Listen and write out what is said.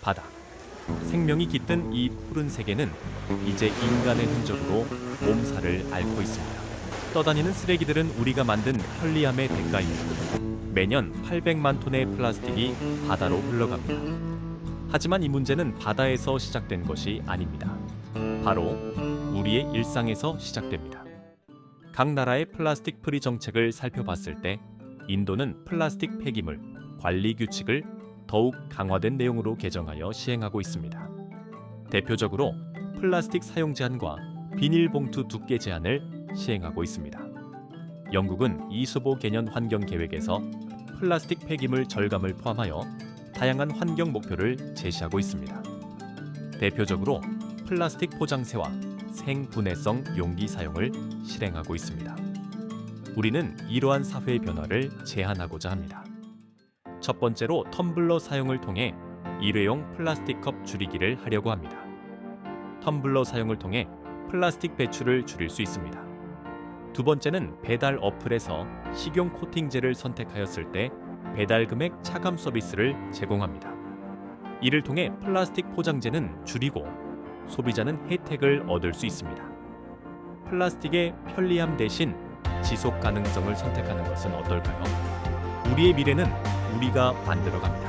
바다. 생명이 깃든 이 푸른 세계는 이제 인간의 흔적으로 몸살을 앓고 있습니다. 떠다니는 쓰레기들은 우리가 만든 편리함의 대가입니다. 매년 800만 톤의 플라스틱이 바다로 흘러갑니다. 하지만 이 문제는 바다에서 시작된 것이 아닙니다. 바로 우리의 일상에서 시작됩니다. 각 나라의 플라스틱 프리 정책을 살펴봤을 때 인도는 플라스틱 폐기물 관리 규칙을 더욱 강화된 내용으로 개정하여 시행하고 있습니다. 대표적으로 플라스틱 사용 제한과 비닐봉투 두께 제한을 시행하고 있습니다. 영국은 이수보 개년 환경 계획에서 플라스틱 폐기물 절감을 포함하여 다양한 환경 목표를 제시하고 있습니다. 대표적으로 플라스틱 포장재와 생분해성 용기 사용을 실행하고 있습니다. 우리는 이러한 사회의 변화를 제한하고자 합니다. 첫 번째로 텀블러 사용을 통해 일회용 플라스틱 컵 줄이기를 하려고 합니다. 텀블러 사용을 통해 플라스틱 배출을 줄일 수 있습니다. 두 번째는 배달 어플에서 식용 코팅제를 선택하였을 때 배달 금액 차감 서비스를 제공합니다. 이를 통해 플라스틱 포장재는 줄이고 소비자는 혜택을 얻을 수 있습니다. 플라스틱의 편리함 대신 지속 가능성을 선택하는 것은 어떨까요? 우리의 미래는 우리가 만들어 갑니다.